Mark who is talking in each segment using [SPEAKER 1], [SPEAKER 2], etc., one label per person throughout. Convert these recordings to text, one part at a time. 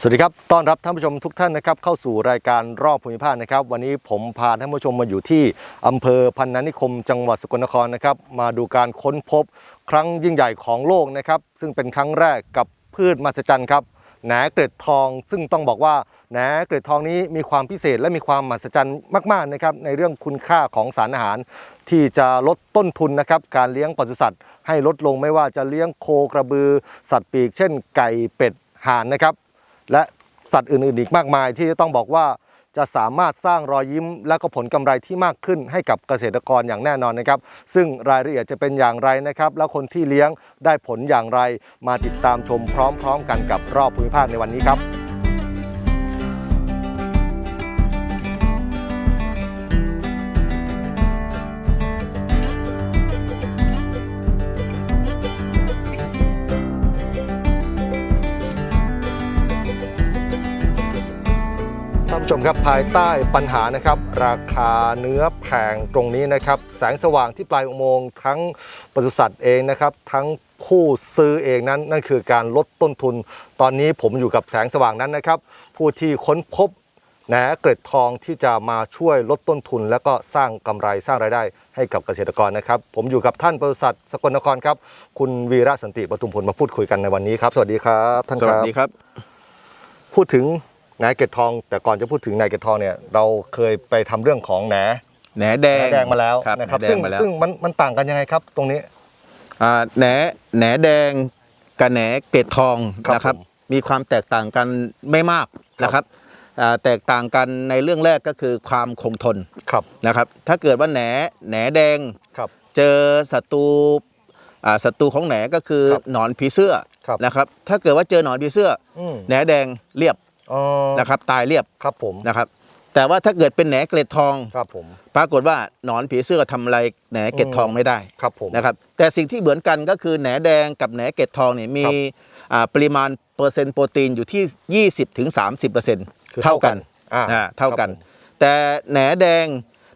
[SPEAKER 1] สวัสดีครับ ต้อนรับท่านผู้ชมทุกท่านนะครับเข้าสู่รายการรอบภูมิภาคนะครับ วันนี้ผมพาท่านผู้ชมมาอยู่ที่อำเภอพันนานิคม จังหวัดสกลนครนะครับ มาดูการค้นพบครั้งยิ่งใหญ่ของโลกนะครับ ซึ่งเป็นครั้งแรกกับพืชมหัศจรรย์ครับแหนเกล็ดทอง ซึ่งต้องบอกว่าแหนเกล็ดทองนี้มีความพิเศษและมีความมหัศจรรย์มากๆนะครับในเรื่องคุณค่าของสารอาหาร ที่จะลดต้นทุนนะครับการเลี้ยงปศุสัตว์ ให้ลดลงไม่ว่าจะเลี้ยงโคกระบือ สัตว์ปีก เช่นไก่เป็ดห่านนะครับ และสัตว์อื่นๆ อีกมากมาย ที่จะต้องบอกว่าจะสามารถสร้างรอยยิ้ม และก็ผลกำไรที่มากขึ้นให้กับเกษตรกรอย่างแน่นอนนะครับ ซึ่งรายละเอียดจะเป็นอย่างไรนะครับ และคนที่เลี้ยงได้ผลอย่างไร มาติดตามชมพร้อม ๆ กันกับรอบภูมิภาคในวันนี้ครับ ผู้ชมครับภายใต้ปัญหานะครับราคาเนื้อแพงตรงนี้นะครับแสงสว่างที่ปลายอุโมงค์ทั้งปศุสัตว์เองนะครับทั้งผู้ซื้อเองนั้นนั่นคือการลดต้นทุน ตอนนี้ผมอยู่กับแสงสว่างนั้นนะครับ ผู้ที่ค้นพบแหนเกร็ดทองที่จะมาช่วยลดต้นทุน แล้วก็สร้างกำไรสร้างรายได้ให้กับเกษตรกรนะครับ ผมอยู่กับท่านปศุสัตว์สกลนครครับ คุณวีระสันติปทุมพลมาพูดคุยกันในวันนี้ครับ สวัสดีครับท่าน
[SPEAKER 2] ส
[SPEAKER 1] ค
[SPEAKER 2] วัส
[SPEAKER 1] รับ
[SPEAKER 2] ดีครับ
[SPEAKER 1] พูดถึง นายเกตทอง แต่ก่อนจะพูดถึงนายเกตทองเนี่ยเราเคยไปทำเรื่องของแหน
[SPEAKER 2] แหนแด
[SPEAKER 1] แหน
[SPEAKER 2] ง
[SPEAKER 1] แดงมาแล้ว
[SPEAKER 2] ครับ
[SPEAKER 1] นะครับ
[SPEAKER 2] แหนแด
[SPEAKER 1] ซึ่
[SPEAKER 2] ง
[SPEAKER 1] ง
[SPEAKER 2] มาแล้ว
[SPEAKER 1] ซึ่งมันมันต่างกันยังไงครับ ตรงนี้
[SPEAKER 2] อ่าแหนแหนแดงกับแหนเกล็ดทอง
[SPEAKER 1] ครับ
[SPEAKER 2] นะครับ
[SPEAKER 1] ผม
[SPEAKER 2] มีความแตกต่างกันไม่มาก
[SPEAKER 1] ครับ
[SPEAKER 2] นะครับอ่าแตกต่างกันในเรื่องแรกก็คือความคงทน
[SPEAKER 1] ครับ
[SPEAKER 2] นะครับ ถ้าเกิดว่าแหนแหนแดง
[SPEAKER 1] ครับ
[SPEAKER 2] เจอศัตรูอ่าศัตรูของแหนก็คือ
[SPEAKER 1] ครับ
[SPEAKER 2] หนอนผีเสื้อ
[SPEAKER 1] ครับ
[SPEAKER 2] นะครับ ถ้าเกิดว่าเจอหนอนผีเสื้อ
[SPEAKER 1] อืม
[SPEAKER 2] แหนแดงเรียบ
[SPEAKER 1] อ๋อ
[SPEAKER 2] นะครับตายเรียบ
[SPEAKER 1] ครับผม
[SPEAKER 2] นะครับแต่ว่าถ้าเกิดเป็นแหนเกล็ดทอง
[SPEAKER 1] ครับผม
[SPEAKER 2] ปรากฏว่าหนอนผีเสื้อทำอะไรแหนเกล็ดทองไม่ได้
[SPEAKER 1] ครับผม
[SPEAKER 2] นะครับแต่สิ่งที่เหมือนกันก็คือแหนแดงกับแหนเกล็ดทองเนี่ยมี
[SPEAKER 1] ครับ
[SPEAKER 2] อ่าปริมาณเปอร์เซ็นต์โปรตีนอยู่ที่ 20ถึง30เปอร์เซ็นต์
[SPEAKER 1] คือ
[SPEAKER 2] เท่ากัน
[SPEAKER 1] อ่า
[SPEAKER 2] อ่าเท่ากัน
[SPEAKER 1] ครับผม
[SPEAKER 2] แต่แหนแดง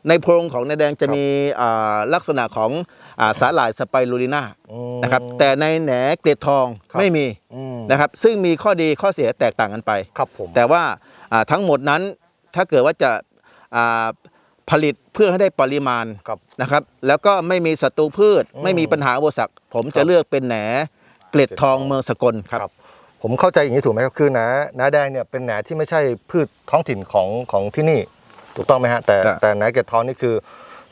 [SPEAKER 2] ในโพรงของแหนแดงจะ
[SPEAKER 1] ครับ
[SPEAKER 2] มีอ่าลักษณะของอ่าสาหร่ายสไปรูลิน่า
[SPEAKER 1] อืม
[SPEAKER 2] นะครับแต่ในแหนเกล็ดทอง
[SPEAKER 1] ครับ
[SPEAKER 2] ไม่มี
[SPEAKER 1] อืม
[SPEAKER 2] นะครับซึ่งมีข้อดีข้อเสียแตกต่างกันไป
[SPEAKER 1] ครับผม
[SPEAKER 2] แต่ว่าอ่าทั้งหมดนั้นถ้าเกิดว่าจะอ่าผลิตเพื่อให้ได้ปริมาณ
[SPEAKER 1] ครับ
[SPEAKER 2] นะครับ แล้วก็ไม่มีศัตรูพืช
[SPEAKER 1] อืม
[SPEAKER 2] ไม่มีปัญหาอุปสรรคผม
[SPEAKER 1] ครั
[SPEAKER 2] จะ
[SPEAKER 1] บ
[SPEAKER 2] เลือกเป็นแหนเกล็ดทองเมืองสกลครับ
[SPEAKER 1] ครับ ผมเข้าใจอย่างนี้ถูกไหมครับคือแหนแหนแดงเนี่ยเป็นแหนที่ไม่ใช่พืชท้องถิ่นของของที่นี่ ถูกต้องไหมฮะแต่
[SPEAKER 2] ใช่
[SPEAKER 1] แต่แหนเกตทองนี่คือ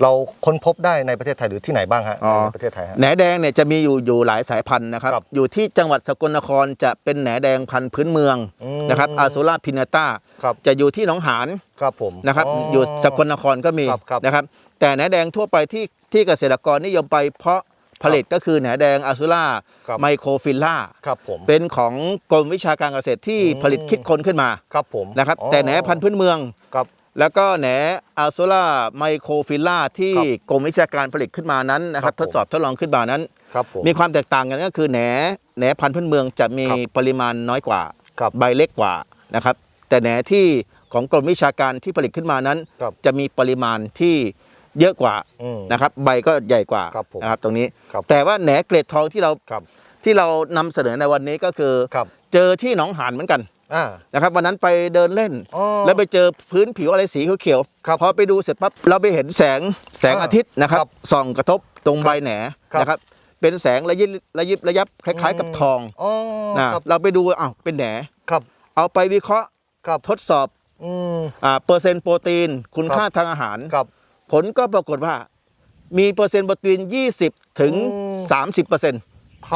[SPEAKER 1] เราค้นพบได้ในประเทศไทยหรือที่ไหนบ้างฮะ
[SPEAKER 2] อ๋อ
[SPEAKER 1] ในประเทศไทยฮะ
[SPEAKER 2] แหนแดงเนี่ยจะมีอยู่อยู่หลายสายพันธุ์นะครับ
[SPEAKER 1] ครับ
[SPEAKER 2] อยู่ที่จังหวัดสกลนครจะเป็นแหนแดงพันธุ์พื้นเมือง
[SPEAKER 1] อืม
[SPEAKER 2] นะครับอาซูราพินาต้า
[SPEAKER 1] ครับ
[SPEAKER 2] จะอยู่ที่หนองหาน
[SPEAKER 1] ครับผม
[SPEAKER 2] นะครับ อยู่สกลนครก็มี
[SPEAKER 1] ครับครับ
[SPEAKER 2] นะครับ แต่แหนแดงทั่วไปที่ที่เกษตรกรนิยมไปเพาะผลิตก็คือแหนแดงอาซูรา
[SPEAKER 1] ครับ
[SPEAKER 2] ไมโครฟิลล่า
[SPEAKER 1] ครับผม
[SPEAKER 2] เป็นของกรมวิชาการเกษตรที่
[SPEAKER 1] อืม
[SPEAKER 2] ผลิตคิดค้นขึ้นมา
[SPEAKER 1] ครับผม
[SPEAKER 2] นะครับ
[SPEAKER 1] อ๋อ
[SPEAKER 2] แต่แหนพันธุ์พื้นเมือง
[SPEAKER 1] ครับ
[SPEAKER 2] แล้วก็แหนอัลโซล่าไมโครฟิลล่าที่
[SPEAKER 1] ครับ
[SPEAKER 2] กรมวิชาการผลิตขึ้นมานั้นนะค
[SPEAKER 1] ครั
[SPEAKER 2] รั
[SPEAKER 1] บบผม
[SPEAKER 2] ทดสอบทดลองขึ้นมานั้น
[SPEAKER 1] ครับผม
[SPEAKER 2] มีความแตกต่างกันก็คือแหนแหนพันธุ์พื้นเมืองจะมี
[SPEAKER 1] ครับ
[SPEAKER 2] ปริมาณน้อยกว่า
[SPEAKER 1] ครับ
[SPEAKER 2] ใบเล็กกว่านะครับ แต่แหนที่ของกรมวิชาการที่ผลิตขึ้นมานั้น
[SPEAKER 1] ครับ
[SPEAKER 2] จะมีปริมาณที่เยอะกว่า
[SPEAKER 1] อืม
[SPEAKER 2] นะครับ ใบก็ใหญ่กว่า
[SPEAKER 1] ครับผม
[SPEAKER 2] นะครับ ตรงนี้
[SPEAKER 1] ครับ
[SPEAKER 2] แต่ว่าแหนเกรดทองที่เรา
[SPEAKER 1] ครับ
[SPEAKER 2] ที่เรานำเสนอในวันนี้ก็คือ
[SPEAKER 1] ครับ
[SPEAKER 2] เจอที่หนองหานเหมือนกัน
[SPEAKER 1] อ่า
[SPEAKER 2] นะครับวันนั้นไปเดินเล่น
[SPEAKER 1] อ๋อ
[SPEAKER 2] แล้วไปเจอพื้นผิวอะไรสีเขียว
[SPEAKER 1] ครับ
[SPEAKER 2] ๆพอไปดูเสร็จปั๊บเราไปเห็นแสงแสง
[SPEAKER 1] อ่า
[SPEAKER 2] อาทิตย์นะครับ
[SPEAKER 1] ครับ
[SPEAKER 2] ส่องกระทบตรงใบแหน
[SPEAKER 1] ครับ
[SPEAKER 2] นะครับ เป็นแสงระยิบระยิบระยับคล้าย ๆ กับทอง
[SPEAKER 1] อ๋อ
[SPEAKER 2] นะครับเราไปดูอ้าวเป็นแหน
[SPEAKER 1] ครับ
[SPEAKER 2] เอาไปวิเคราะห์
[SPEAKER 1] ครับ
[SPEAKER 2] ทดสอบ
[SPEAKER 1] อืม
[SPEAKER 2] อ่าเปอร์เซ็นต์โปรตีน คุณ
[SPEAKER 1] ครับ
[SPEAKER 2] ค่าทางอาหาร
[SPEAKER 1] ครับ
[SPEAKER 2] ผลก็ปรากฏว่ามีเปอร์เซ็นต์โปรตีน 20 ถึง
[SPEAKER 1] อืม
[SPEAKER 2] 30เปอร์เซ็นต์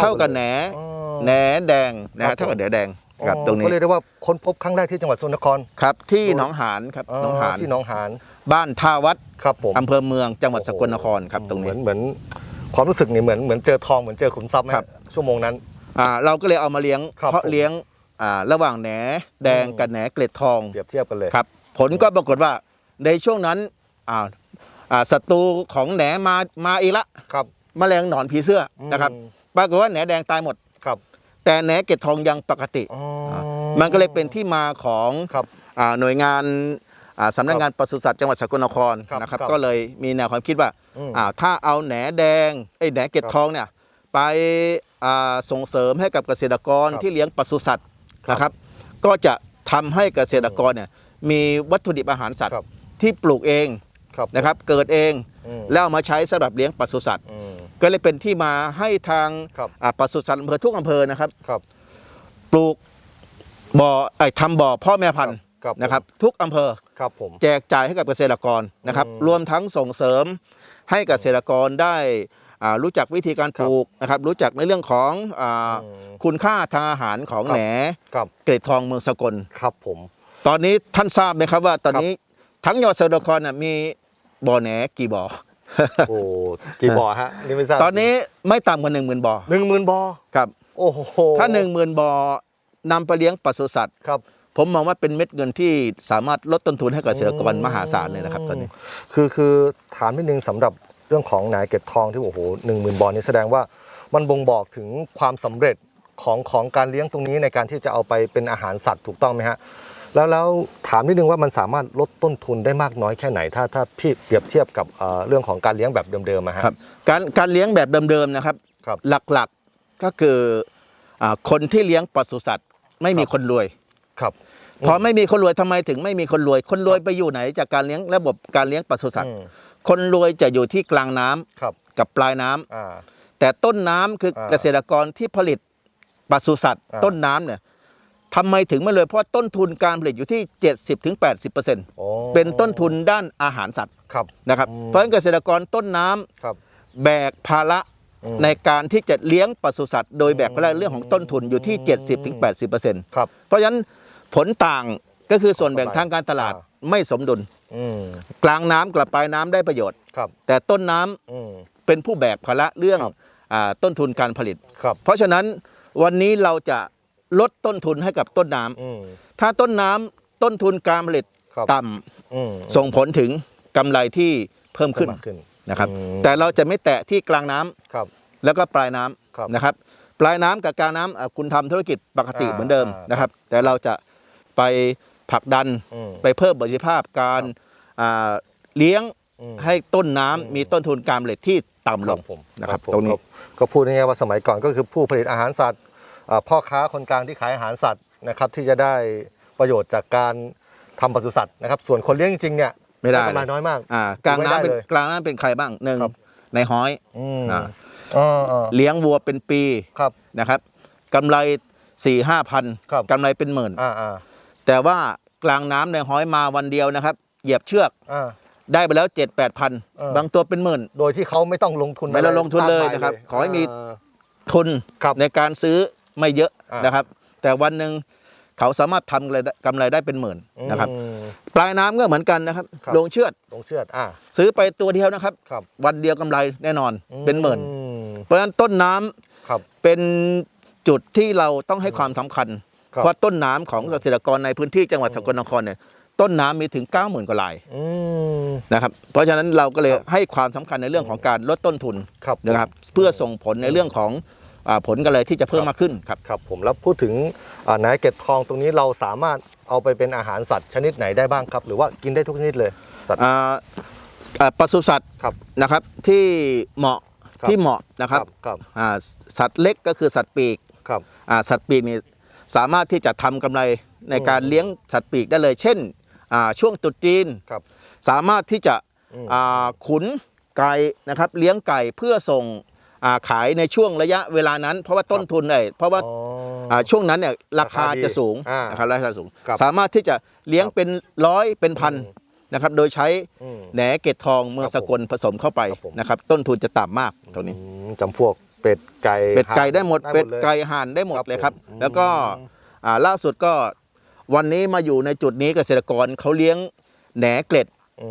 [SPEAKER 2] เท่ากับแหน
[SPEAKER 1] อ๋อ
[SPEAKER 2] แหนแดงนะ
[SPEAKER 1] ครั
[SPEAKER 2] ฮะ
[SPEAKER 1] บ
[SPEAKER 2] เท่ากับ
[SPEAKER 1] ผม
[SPEAKER 2] แหนแดงครับ
[SPEAKER 1] อ๋อ
[SPEAKER 2] ตรงนี้
[SPEAKER 1] ก็เรียกได้ว่าค้นพบครั้งแรกที่จังหวัดสกลนคร
[SPEAKER 2] ครับที่หนองหานครับหนองหาน
[SPEAKER 1] ที่หนองหาน
[SPEAKER 2] บ้านท่าวัด
[SPEAKER 1] ครับผม
[SPEAKER 2] อำเภอเมืองจังหวัดสกลนครครับตรง
[SPEAKER 1] เห
[SPEAKER 2] นี้
[SPEAKER 1] มือนเหมือนความรู้สึกนี่เหมือนเหมือนเจอทองเหมือนเจอขุมทรัพย์ไหม
[SPEAKER 2] ครับ
[SPEAKER 1] ชั่วโมงนั้น
[SPEAKER 2] อ่าเราก็เลยเอามาเลี้ยง
[SPEAKER 1] ครับ
[SPEAKER 2] เพาะ
[SPEAKER 1] ผม
[SPEAKER 2] เลี้ยงอ่าระหว่างแหนแดง
[SPEAKER 1] อืม
[SPEAKER 2] กับแหนเกล็ดทอง
[SPEAKER 1] เปรียบเทียบกันเลย
[SPEAKER 2] ครับผลก็ปรากฏว่าในช่วงนั้นอ่าอ่าศัตรูของแหนมามาอีกละ
[SPEAKER 1] ครับ
[SPEAKER 2] แมลงหนอนผีเสื้ออ
[SPEAKER 1] ม
[SPEAKER 2] นะครับ ปรากฏว่าแหนแดงตายหมด
[SPEAKER 1] ครับ
[SPEAKER 2] แต่แหนเกล็ดทองยังปกติ
[SPEAKER 1] อ๋อ
[SPEAKER 2] มันก็เลยเป็นที่มาของ
[SPEAKER 1] ครับ
[SPEAKER 2] อ่าหน่วยงานอ่าสำนักงานปศุสัตว์จังหวัดสกลนคร
[SPEAKER 1] ครับ
[SPEAKER 2] นะครับ
[SPEAKER 1] ครับ
[SPEAKER 2] ก็เลยมีแนวความคิดว่า
[SPEAKER 1] อืม
[SPEAKER 2] อ่าถ้าเอาแหนแดงไอ้ยแหนเกล็ด
[SPEAKER 1] ครับ
[SPEAKER 2] ทองเนี่ยไปอ่าส่งเสริมให้กับเกษตรกร
[SPEAKER 1] ครับ
[SPEAKER 2] ที่เลี้ยงปศุสัตว์
[SPEAKER 1] ครับ
[SPEAKER 2] นะครับ ก็จะทำให้เกษตรกรเนี่ยมีวัตถุดิบอาหารสัตว์
[SPEAKER 1] ครับ
[SPEAKER 2] ที่ปลูกเอง
[SPEAKER 1] ครับ
[SPEAKER 2] นะครับ เกิดเอง
[SPEAKER 1] อืม
[SPEAKER 2] แล้วเอามาใช้สำหรับเลี้ยงปศุสัตว์
[SPEAKER 1] อืม
[SPEAKER 2] ก็เลยเป็นที่มาให้ทาง
[SPEAKER 1] ครับ
[SPEAKER 2] อ่าปศุสัตว์อำเภอทุกอำเภอนะครับ
[SPEAKER 1] ครับ
[SPEAKER 2] ปลูกบ่อไอ้ยทำบ่อพ่อแม่พันธุ์
[SPEAKER 1] ครับ
[SPEAKER 2] นะครับทุกอำเภอ
[SPEAKER 1] ครับผม
[SPEAKER 2] แจกจ่ายให้กับเกษตรกรนะครับ
[SPEAKER 1] อืม
[SPEAKER 2] รวมทั้งส่งเสริมให้เกษตรกรได้อ่ารู้จักวิธีการปลูกนะครับ รู้จักในเรื่องของอา
[SPEAKER 1] อืม
[SPEAKER 2] คุณค่าทางอาหารของ
[SPEAKER 1] ครับ
[SPEAKER 2] แหน
[SPEAKER 1] ครับ
[SPEAKER 2] เกรดทองเมืองสกล
[SPEAKER 1] ครับผม
[SPEAKER 2] ตอนนี้ท่านทราบไหมครับว่าตอนนี้ทั้งยอดเกษตรกรน่ะมี บ่อแหนกี่บ่อ
[SPEAKER 1] โอ้กี่บ่อฮะนี่ไม่ทราบ
[SPEAKER 2] ตอนนี้ไม่ต่ำกว่าหนึ่งหมื่นบ่อ
[SPEAKER 1] หนึ่งหมื่นบ่อ
[SPEAKER 2] ครับ
[SPEAKER 1] โอ้โห
[SPEAKER 2] ถ้าหนึ่งหมื่นบ่อนำไปเลี้ยงปศุสัตว์
[SPEAKER 1] ครับ
[SPEAKER 2] ผมมองว่าเป็นเม็ดเงินที่สามารถลดต้นทุนให้กับเกษตรกรมหาศาลเลยนะครับตอนนี้
[SPEAKER 1] คือคือถามนิดนึงสำหรับเรื่องของนายเก็ดทองที่โอ้โหหนึ่งหมื่นบอลนี่แสดงว่ามันบ่งบอกถึงความสำเร็จของของการเลี้ยงตรงนี้ในการที่จะเอาไปเป็นอาหารสัตว์ถูกต้องไหมฮะ แล้วแล้วถามนิดนึงว่ามันสามารถลดต้นทุนได้มากน้อยแค่ไหน ถ้าถ้าพี่เปรียบเทียบกับเอ่อเรื่องของการเลี้ยงแบบเดิมๆอะฮะ
[SPEAKER 2] ครับการการเลี้ยงแบบเดิมๆนะครับ
[SPEAKER 1] ครับ
[SPEAKER 2] หลักๆก็คืออาคนที่เลี้ยงปศุสัตว์ไม่มี
[SPEAKER 1] ครับ
[SPEAKER 2] คนรวย
[SPEAKER 1] ครับ
[SPEAKER 2] พอไม่มีคนรวยทำไมถึงไม่มีคนรวย คนรวยไปอยู่ไหน จากการเลี้ยงระบบการเลี้ยงปศุสัตว์
[SPEAKER 1] อืม
[SPEAKER 2] คนรวยจะอยู่ที่กลางน้ำ
[SPEAKER 1] ครับ
[SPEAKER 2] กับปลายน้ำ
[SPEAKER 1] อ่า
[SPEAKER 2] แต่ต้นน้ำคืออาเกษตรกรที่ผลิตปศุสัตว์
[SPEAKER 1] อ่า
[SPEAKER 2] ต้นน้ำเนี่ย ทำไมถึงไม่รวยเพราะต้นทุนการผลิตอยู่ที่ 70-80%
[SPEAKER 1] โอ้
[SPEAKER 2] เป็นต้นทุนด้านอาหารสัตว์
[SPEAKER 1] ครับ
[SPEAKER 2] นะครับ
[SPEAKER 1] อืม
[SPEAKER 2] เพราะฉะนั้นเกษตรกรต้นน้ำ
[SPEAKER 1] ครับ
[SPEAKER 2] แบกภาระ
[SPEAKER 1] อืม
[SPEAKER 2] ในการที่จะเลี้ยงปศุสัตว์โดยแบกภาระเรื่องของต้นทุนอยู่ที่ 70-80%
[SPEAKER 1] ครับ
[SPEAKER 2] เพราะฉะนั้นผลต่างก็คือส่วนแบ่งทางการตลาด
[SPEAKER 1] อ่า
[SPEAKER 2] ไม่สมดุล
[SPEAKER 1] อืม
[SPEAKER 2] กลางน้ำกับปลายน้ำได้ประโยชน์
[SPEAKER 1] ครับ
[SPEAKER 2] แต่ต้นน้ำ
[SPEAKER 1] อืม
[SPEAKER 2] เป็นผู้แบกภาระเรื่อง
[SPEAKER 1] ครับ
[SPEAKER 2] อาต้นทุนการผลิต
[SPEAKER 1] ครับ
[SPEAKER 2] เพราะฉะนั้นวันนี้เราจะ ลดต้นทุนให้กับต้นน้ำ
[SPEAKER 1] อืม
[SPEAKER 2] ถ้าต้นน้ำต้นทุนการผลิต
[SPEAKER 1] ครับ
[SPEAKER 2] ต่ำ
[SPEAKER 1] อืม
[SPEAKER 2] ส่งผลถึงกำไรที่เพิ่มขึ้น
[SPEAKER 1] มากขึ้น
[SPEAKER 2] นะครับ
[SPEAKER 1] อืม
[SPEAKER 2] แต่เราจะไม่แตะที่กลางน้ำ
[SPEAKER 1] ครับ
[SPEAKER 2] แล้วก็ปลายน้ำ
[SPEAKER 1] ครับ
[SPEAKER 2] นะครับ ปลายน้ำกับกลางน้ำอะคุณทำธุรกิจปกติ
[SPEAKER 1] อ่า
[SPEAKER 2] เหมือนเดิม
[SPEAKER 1] อ่าน
[SPEAKER 2] นะครับ แต่เราจะไปผลักดัน
[SPEAKER 1] อืม
[SPEAKER 2] ไปเพิ่มประสิทธิภาพการอ่าเลี้ยง
[SPEAKER 1] อืม
[SPEAKER 2] ให้ต้นน้ำ
[SPEAKER 1] อืม
[SPEAKER 2] มีต้นทุนการผลิตที่ต่ำลง
[SPEAKER 1] ผม
[SPEAKER 2] นะครับ
[SPEAKER 1] ผม
[SPEAKER 2] ตรงนี้
[SPEAKER 1] ก็ก็พูดง่ายๆว่าสมัยก่อนก็คือผู้ผลิตอาหารสัตว์อ่า พ่อค้าคนกลางที่ขายอาหารสัตว์นะครับที่จะได้ประโยชน์จากการทำปศุสัตว์นะครับ ส่วนคนเลี้ยงจริงๆเนี่ย
[SPEAKER 2] ไม่ได้
[SPEAKER 1] กำไร
[SPEAKER 2] เลย
[SPEAKER 1] น้อยมาก
[SPEAKER 2] อ่ากลาง
[SPEAKER 1] ไม่ได้
[SPEAKER 2] น้ำเป็น
[SPEAKER 1] เลย
[SPEAKER 2] กลางน้ำเป็นใครบ้างหนึ่ง
[SPEAKER 1] ครับ
[SPEAKER 2] ในห้อย
[SPEAKER 1] อืม
[SPEAKER 2] อ่า
[SPEAKER 1] อ่าอ่า
[SPEAKER 2] เลี้ยงวัวเป็นปี
[SPEAKER 1] ครับ
[SPEAKER 2] นะครับกำไร4ี่ห้าพัน
[SPEAKER 1] ครับ
[SPEAKER 2] กำไรเป็นหมื่น
[SPEAKER 1] อ่าอ่า
[SPEAKER 2] แต่ว่ากลางน้ำในห้อยมาวันเดียวนะครับ เหยียบเชือก
[SPEAKER 1] อ่า
[SPEAKER 2] ได้ไปแล้ว 7 8 0 0พัน
[SPEAKER 1] เออ
[SPEAKER 2] บางตัวเป็นหมื่น
[SPEAKER 1] โดยที่เขาไม่ต้องลงทุน
[SPEAKER 2] ไม่ต้องลงทุนเลย
[SPEAKER 1] มากมา
[SPEAKER 2] นะครับขอให้มีาทุน
[SPEAKER 1] ครับ
[SPEAKER 2] ในการซื้อ ไม่เยอะ
[SPEAKER 1] อ่าน
[SPEAKER 2] นะครับ แต่วันหนึ่งเขาสามารถทำกำไรได้กำไรได้เป็นหมื่นนะครับ
[SPEAKER 1] อืม
[SPEAKER 2] ปลายน้ำก็เหมือนกันนะครับ
[SPEAKER 1] ครับ
[SPEAKER 2] ลงเชือด
[SPEAKER 1] ลงเชือดอ่า
[SPEAKER 2] ซื้อไปตัวเดียวนะครับ
[SPEAKER 1] ครับ
[SPEAKER 2] วันเดียวกำไรแน่นอนเป็นหมื่น
[SPEAKER 1] อืม
[SPEAKER 2] เพราะฉะนั้นต้นน้ำ
[SPEAKER 1] ครับ
[SPEAKER 2] เป็นจุดที่เราต้องให้ความสำคัญ
[SPEAKER 1] ครับ
[SPEAKER 2] เพราะต้นน้ำของเกษตรกรในพื้นที่จังหวัดสกลนครเนี่ยต้นน้ำมีถึง 90,000 กว่าลาย
[SPEAKER 1] อืม
[SPEAKER 2] นะครับ เพราะฉะนั้นเราก็เลย
[SPEAKER 1] ครับ
[SPEAKER 2] ให้ความสำคัญในเรื่องของการลดต้นทุน
[SPEAKER 1] ครับ
[SPEAKER 2] นะครับ เพื่อส่งผลในเรื่องของอา ผลกำไรที่จะเพิ่มมากขึ้นครับ
[SPEAKER 1] ครับผมแล้วพูดถึงอ่านายเก็บทองตรงนี้เราสามารถเอาไปเป็นอาหารสัตว์ชนิดไหนได้บ้างครับ หรือว่ากินได้ทุกชนิดเลยสัตว์
[SPEAKER 2] อ่าอ่าปศุสัตว์
[SPEAKER 1] ครับ
[SPEAKER 2] นะครับที่เหมาะ
[SPEAKER 1] ครับ
[SPEAKER 2] ที่เหมาะนะครับ
[SPEAKER 1] ครับ
[SPEAKER 2] อ่าสัตว์เล็กก็คือสัตว์ปีก
[SPEAKER 1] ครับ
[SPEAKER 2] อ่าสัตว์ปีกนี่สามารถที่จะทำกำไรในการ
[SPEAKER 1] อืม
[SPEAKER 2] เลี้ยงสัตว์ปีกได้เลย เช่นอ่าช่วงตรุษจีน
[SPEAKER 1] ครับ
[SPEAKER 2] สามารถที่จะ
[SPEAKER 1] อืม
[SPEAKER 2] อ่าขุนไก่นะครับเลี้ยงไก่เพื่อส่งอ่า ขายในช่วงระยะเวลานั้น เพราะว่าต้นทุนเอ้ยเพราะว่า
[SPEAKER 1] อ๋อ
[SPEAKER 2] อ่าช่วงนั้นเนี่ยราคา
[SPEAKER 1] ราคาดี
[SPEAKER 2] จะสูง
[SPEAKER 1] อ่า
[SPEAKER 2] นะครับราคาสูง
[SPEAKER 1] ครับ
[SPEAKER 2] สามารถที่จะเลี้ยง
[SPEAKER 1] ครับ
[SPEAKER 2] เป็นร้อยเป็นพัน
[SPEAKER 1] อืม
[SPEAKER 2] นะครับโดยใช้
[SPEAKER 1] อืม
[SPEAKER 2] แหนเกตทองเมือง
[SPEAKER 1] ครับ
[SPEAKER 2] สกลผสมเข้าไป
[SPEAKER 1] ครับผม
[SPEAKER 2] นะครับต้นทุนจะต่ำมากตรงนี้
[SPEAKER 1] อืมจำพวกเป็ดไก่
[SPEAKER 2] เป็ดไก่
[SPEAKER 1] ห่าน
[SPEAKER 2] ได้หมดเป็ด
[SPEAKER 1] ลย
[SPEAKER 2] ไก่ห่านได้หมด
[SPEAKER 1] ครับ
[SPEAKER 2] เลยครับ
[SPEAKER 1] ผม
[SPEAKER 2] แล้วก็
[SPEAKER 1] อืม
[SPEAKER 2] อ่าล่าสุดก็วันนี้มาอยู่ในจุดนี้เกษตรกรเขาเลี้ยงแหนเกล็ด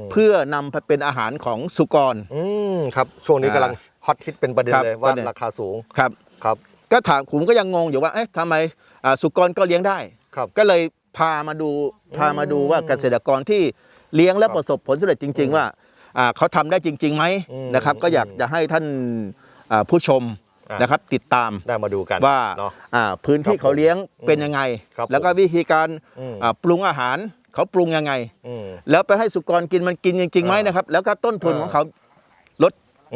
[SPEAKER 1] ม
[SPEAKER 2] เพื่อนำไปเป็นอาหารของสุกร
[SPEAKER 1] อืมครับช่วงนี้
[SPEAKER 2] อ่ากำ
[SPEAKER 1] ลัง ฮอตฮิตเป็นประเด็น
[SPEAKER 2] ครับ
[SPEAKER 1] เลยว่า
[SPEAKER 2] ประเด็น
[SPEAKER 1] ราคาสูง
[SPEAKER 2] ครับ
[SPEAKER 1] ครับ
[SPEAKER 2] ก็ถามผมก็ยังงงอยู่ว่าเอ๊ะทำไมอ่าสุกรก็เลี้ยงได้
[SPEAKER 1] ครับ
[SPEAKER 2] ก็เลยพามาดูพามาดูว่าเกษตรกรที่เลี้ยงและ
[SPEAKER 1] ครับ
[SPEAKER 2] ประสบผลสำเร็จจริง ๆ ว่าอ่าเขาทำได้จริงๆไหม
[SPEAKER 1] อืม
[SPEAKER 2] นะครับ ก็อยาก
[SPEAKER 1] อืม
[SPEAKER 2] จะให้ท่านอ่าผู้ชม
[SPEAKER 1] อ่าน
[SPEAKER 2] นะครับติดตาม
[SPEAKER 1] ได้มาดูกัน
[SPEAKER 2] ว่า
[SPEAKER 1] เนาะ
[SPEAKER 2] อ่าพื้นที่
[SPEAKER 1] ครับ
[SPEAKER 2] เขาเลี้ยง
[SPEAKER 1] ผม
[SPEAKER 2] เป็นยังไง
[SPEAKER 1] ครับ
[SPEAKER 2] แล้วก็
[SPEAKER 1] ผม
[SPEAKER 2] วิธีการ
[SPEAKER 1] อืม
[SPEAKER 2] อ่าปรุงอาหารเขาปรุงยังไง
[SPEAKER 1] อืม
[SPEAKER 2] แล้วไปให้สุกรกินมันกินจริงๆไหม
[SPEAKER 1] อ่าน
[SPEAKER 2] นะครับ แล้วก็ต้นทุน
[SPEAKER 1] อ่า
[SPEAKER 2] ของเขาลด
[SPEAKER 1] อืม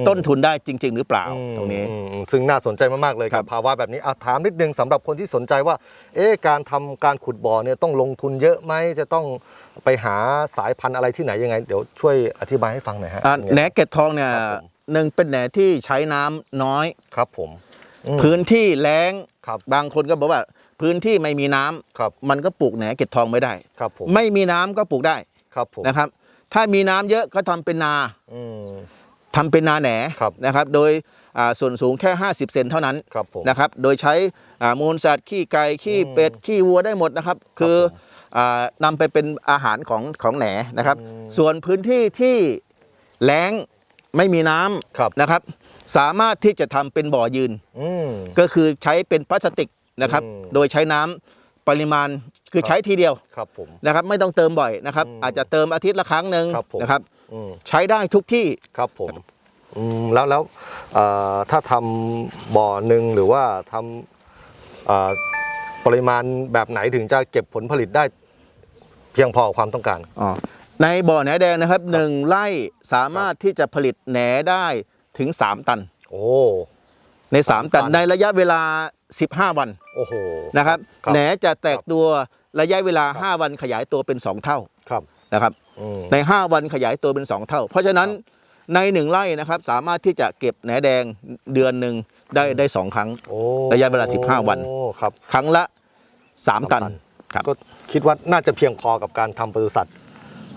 [SPEAKER 2] ต้นทุนได้จริง ๆ หรือเปล่า
[SPEAKER 1] อืม
[SPEAKER 2] ตรงนี้
[SPEAKER 1] อืมอืมซึ่งน่าสนใจมากๆเลย
[SPEAKER 2] ค
[SPEAKER 1] กั
[SPEAKER 2] รั
[SPEAKER 1] บบภาวะแบบนี้อะถามนิดนึงสำหรับคนที่สนใจว่าเอ๊ะการทำการขุดบ่อเนี่ยต้องลงทุนเยอะไหมจะต้องไปหาสายพันธุ์อะไรที่ไหนยังไง เดี๋ยวช่วยอธิบายให้ฟังหน่อยฮะ
[SPEAKER 2] อ่า
[SPEAKER 1] เป็นไง
[SPEAKER 2] แหนเกล็ดทองเนี่ย
[SPEAKER 1] ครับผม
[SPEAKER 2] หนึ่งเป็นแหนที่ใช้น้ำน้อย
[SPEAKER 1] ครับผมอืม
[SPEAKER 2] พื้นที่แล้ง
[SPEAKER 1] ครับ
[SPEAKER 2] บางคนก็บอกว่าพื้นที่ไม่มีน้ำ
[SPEAKER 1] ครับ
[SPEAKER 2] มันก็ปลูกแหนเกล็ดทองไม่ได้
[SPEAKER 1] ครับผม
[SPEAKER 2] ไม่มีน้ำก็ปลูกได้
[SPEAKER 1] ครับผม
[SPEAKER 2] นะครับ ถ้ามีน้ำเยอะก็ทำเป็นนา
[SPEAKER 1] อืม
[SPEAKER 2] ทำเป็นนาแหน
[SPEAKER 1] ครับ
[SPEAKER 2] นะครับ โดยอ่าส่วนสูงแค่ 50 เซนเท่านั้น
[SPEAKER 1] ครับผม
[SPEAKER 2] นะครับ โดยใช้อ่ามูลสัตว์ขี้ไก่ขี้เป็ดขี้วัวได้หมดนะครับ คือ
[SPEAKER 1] ผม
[SPEAKER 2] อานำไปเป็นอาหารของของแหนนะครับ
[SPEAKER 1] อืม
[SPEAKER 2] ส่วนพื้นที่ที่แล้งไม่มีน้ำ
[SPEAKER 1] ครับ
[SPEAKER 2] นะครับ สามารถที่จะทำเป็นบ่อยืน
[SPEAKER 1] อืม
[SPEAKER 2] ก็คือใช้เป็นพลาสติกนะครับ
[SPEAKER 1] อืม
[SPEAKER 2] โดยใช้น้ำปริมาณคือ
[SPEAKER 1] ครับ
[SPEAKER 2] ใช้ทีเดียว
[SPEAKER 1] ครับผม
[SPEAKER 2] นะครับ ไม่ต้องเติมบ่อยนะครับ
[SPEAKER 1] อืม
[SPEAKER 2] อาจจะเติมอาทิตย์ละครั้งหนึ่ง
[SPEAKER 1] ครับผม
[SPEAKER 2] นะครับ
[SPEAKER 1] อืม
[SPEAKER 2] ใช้ได้ทุกที่
[SPEAKER 1] ครับผมอืมแล้วแล้วเอ่อถ้าทำบ่อหนึ่งหรือว่าทำเอ่อปริมาณแบบไหนถึงจะเก็บผลผลิตได้ เพียงพอกับความต้องการ
[SPEAKER 2] อ๋อในบ่อแหนแดงนะครับหนึ่งไร่สามารถที่จะผลิตแหนได้ถึง 3 ตัน
[SPEAKER 1] โอ้
[SPEAKER 2] ใน
[SPEAKER 1] สาม
[SPEAKER 2] 3ตัน
[SPEAKER 1] ตัน
[SPEAKER 2] ในระยะเวลา 15 วัน
[SPEAKER 1] โอ้โห
[SPEAKER 2] นะครับ
[SPEAKER 1] ครับ
[SPEAKER 2] แหนจะแตกตัวระยะเวลา 5 วันขยายตัวเป็น 2 เท่า
[SPEAKER 1] ครับ
[SPEAKER 2] นะครับ
[SPEAKER 1] อืม
[SPEAKER 2] ใน 5 วันขยายตัวเป็น 2 เท่า เพราะฉะนั้นใน1ไร่นะครับสามารถที่จะเก็บแหนแดงเดือนหนึ่งได้ได้สองครั้ง
[SPEAKER 1] โอ้
[SPEAKER 2] ระยะเวลา 15 วัน
[SPEAKER 1] โอ้ครับ
[SPEAKER 2] ครั้งละ3ตัน
[SPEAKER 1] สามตัน
[SPEAKER 2] ครับ
[SPEAKER 1] ก็คิดว่าน่าจะเพียงพอกับการทำปศุสัตว์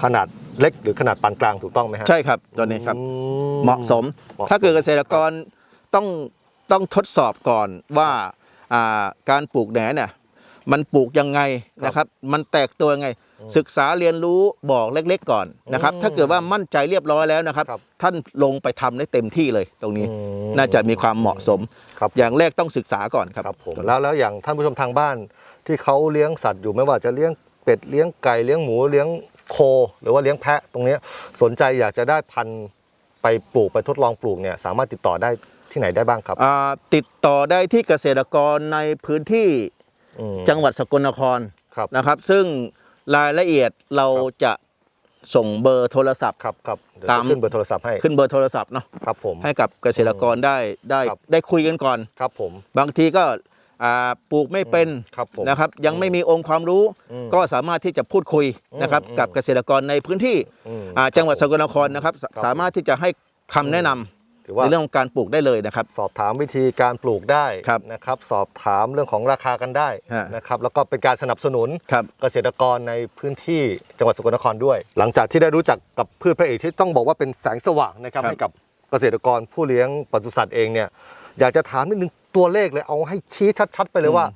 [SPEAKER 1] ขนาดเล็กหรือขนาดปานกลางถูกต้องไหมฮะ
[SPEAKER 2] ใช่ครับตัวนี้ครับ
[SPEAKER 1] อื
[SPEAKER 2] เหมาะสม
[SPEAKER 1] เหมาะสม
[SPEAKER 2] ถ้าเกิดเกษตรกรต้องต้องทดสอบก่อนว่าอ่าการปลูกแหนเนี่ย มันปลูกยังไงนะครับ มันแตกตัวยังไง ศึกษาเรียนรู้บอกเล็ก ๆ ก่อนนะครับ
[SPEAKER 1] อืม
[SPEAKER 2] ถ้าเกิดว่ามั่นใจเรียบร้อยแล้วนะครับ
[SPEAKER 1] ครับ
[SPEAKER 2] ท่านลงไปทำได้เต็มที่เลยตรงนี้
[SPEAKER 1] อืม
[SPEAKER 2] น่าจะมีความเหมาะสม
[SPEAKER 1] ครับ
[SPEAKER 2] อย่างแรกต้องศึกษาก่อนครับ
[SPEAKER 1] ครับผมแล้วแล้วอย่างท่านผู้ชมทางบ้าน ที่เขาเลี้ยงสัตว์อยู่ไม่ว่าจะเลี้ยงเป็ดเลี้ยงไก่เลี้ยงหมูเลี้ยงโค หรือว่าเลี้ยงแพะตรงเนี้ยสนใจอยากจะได้พันธุ์ไปปลูกไปทดลองปลูกเนี่ยสามารถติดต่อได้ที่ไหนได้บ้างครับ
[SPEAKER 2] อ่าติดต่อได้ที่เกษตรกรในพื้นที่
[SPEAKER 1] อืม
[SPEAKER 2] จังหวัดสกลนคร
[SPEAKER 1] ครับ
[SPEAKER 2] นะครับ ซึ่งรายละเอียดเรา
[SPEAKER 1] ครับ
[SPEAKER 2] จะส่งเบอร์โทรศัพท์
[SPEAKER 1] ครับครับเดี๋ยว
[SPEAKER 2] ตา
[SPEAKER 1] จะ
[SPEAKER 2] ม
[SPEAKER 1] ขึ้นเบอร์โทรศัพท์ให้
[SPEAKER 2] ขึ้นเบอร์โทรศัพท์เนาะ
[SPEAKER 1] ครับผม
[SPEAKER 2] ให้กับเกษตรกรได้ได้
[SPEAKER 1] ครับ
[SPEAKER 2] ได้คุยกันก่อน
[SPEAKER 1] ครับผม
[SPEAKER 2] บางทีก็อ่าปลูกไม่เป็น
[SPEAKER 1] ครับผม
[SPEAKER 2] นะครับยังไม่มีองค์ความรู้
[SPEAKER 1] อืม
[SPEAKER 2] ก็สามารถที่จะพูดคุยนะครับ
[SPEAKER 1] อืม
[SPEAKER 2] กับเกษตรกรในพื้นที่
[SPEAKER 1] อืม
[SPEAKER 2] อ่าจังหวัดส
[SPEAKER 1] ครับ
[SPEAKER 2] กลนครนะครับส
[SPEAKER 1] ครับ
[SPEAKER 2] สามารถที่จะให้คำแนะนำ
[SPEAKER 1] ถือว่า
[SPEAKER 2] ในเรื่องของการปลูกได้เลยนะครับ
[SPEAKER 1] สอบถามวิธีการปลูกได้
[SPEAKER 2] ครับ
[SPEAKER 1] นะครับ สอบถามเรื่องของราคากันได้
[SPEAKER 2] ฮะ
[SPEAKER 1] นะครับ แล้วก็เป็นการสนับสนุน
[SPEAKER 2] ครับ
[SPEAKER 1] เกษตรกรในพื้นที่จังหวัดสกลนครด้วย หลังจากที่ได้รู้จักกับพืชพระเอกที่ต้องบอกว่าเป็นแสงสว่างนะครับ
[SPEAKER 2] ครับ
[SPEAKER 1] ให้กับเกษตรกรผู้เลี้ยงปศุสัตว์เองเนี่ยอยากจะถามนิดนึงตัวเลขเลยเอาให้ชี้ชัด ๆ ไปเลยว่า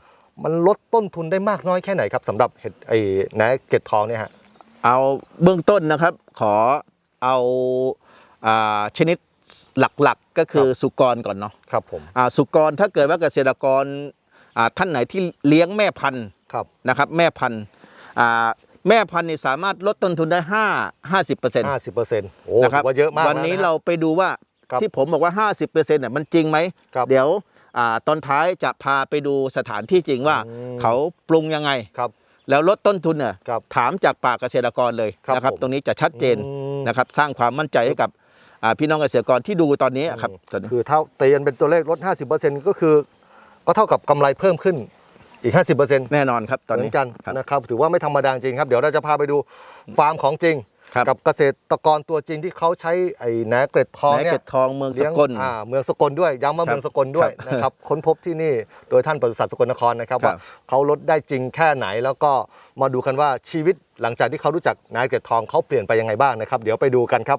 [SPEAKER 1] มันลดต้นทุนได้มากน้อยแค่ไหนครับสำหรับเห็ดไอ้แหนเกล็ดทองเนี่ยฮะ
[SPEAKER 2] เอาเบื้องต้นนะครับ ขอเอาอ่าชนิด หลักๆก็คือสุกรก่อนเนาะ
[SPEAKER 1] ครับผม
[SPEAKER 2] อ่าสุกรถ้าเกิดว่าเกษตรกรอ่าท่านไหนที่เลี้ยงแม่พันธุ์
[SPEAKER 1] ครับ
[SPEAKER 2] นะครับแม่พันธุ์อ่าแม่พันธุ์นี่สามารถลดต้นทุนได้ห้าห้าสิบเปอร์เซ็นต์
[SPEAKER 1] ห้าสิบเปอร์เซ็นต์โอ้
[SPEAKER 2] นะค
[SPEAKER 1] ถื
[SPEAKER 2] รับ
[SPEAKER 1] อว่าเยอะมาก
[SPEAKER 2] วันนี้ะ
[SPEAKER 1] ฮะ
[SPEAKER 2] เราไปดูว่า
[SPEAKER 1] ครับ
[SPEAKER 2] ที่ผมบอกว่า50%เนี่ยมันจริงไหม
[SPEAKER 1] ครับ
[SPEAKER 2] เดี๋ยวอ่าตอนท้ายจะพาไปดูสถานที่จริงว่า
[SPEAKER 1] อืม
[SPEAKER 2] เขาปรุงยังไง
[SPEAKER 1] ครับ
[SPEAKER 2] แล้วลดต้นทุนเนี่ย
[SPEAKER 1] ครับ
[SPEAKER 2] ถามจากปากเกษตรกรเลย
[SPEAKER 1] ครับ
[SPEAKER 2] นะครับ
[SPEAKER 1] ผม
[SPEAKER 2] ตรงนี้จะชัดเจน
[SPEAKER 1] อืม
[SPEAKER 2] นะครับ สร้างความมั่นใจให้กับอ่า พี่น้องเกษตรกรที่ดูตอนนี้ครับตอนนี้
[SPEAKER 1] คือถ้าตีกันเป็นตัวเลขลด 50%ก็คือ ก็เท่ากับกำไรเพิ่มขึ้นอีก 50%
[SPEAKER 2] แน่นอนครับตอน
[SPEAKER 1] เหมื
[SPEAKER 2] นี้
[SPEAKER 1] อนกัน
[SPEAKER 2] ครับ
[SPEAKER 1] นะครับถือว่าไม่ธรรมดาจริงครับ เดี๋ยวเราจะพาไปดูฟาร์มของจริง
[SPEAKER 2] ครับ
[SPEAKER 1] กับเกษตรกรตัวจริงที่เขาใช้ไอ้แหนเกร็ดทอง
[SPEAKER 2] แหน
[SPEAKER 1] เนี่
[SPEAKER 2] เก
[SPEAKER 1] ย
[SPEAKER 2] ล็ดทองเมืองส
[SPEAKER 1] เลี้ยง
[SPEAKER 2] กล
[SPEAKER 1] อ่าเมืองสกลด้วยย้ำว่า
[SPEAKER 2] ครับ
[SPEAKER 1] เมืองสกลด้วย
[SPEAKER 2] ครับ
[SPEAKER 1] นะครับค้นพบที่นี่โดยท่านปศุสัตว์สกลนครนะครับ
[SPEAKER 2] ครับ
[SPEAKER 1] ว่าเขาลดได้จริงแค่ไหน แล้วก็มาดูกันว่าชีวิตหลังจากที่เขารู้จักแหนเกร็ดทองเขาเปลี่ยนไปยังไงบ้างนะครับ เดี๋ยวไปดูกันครับ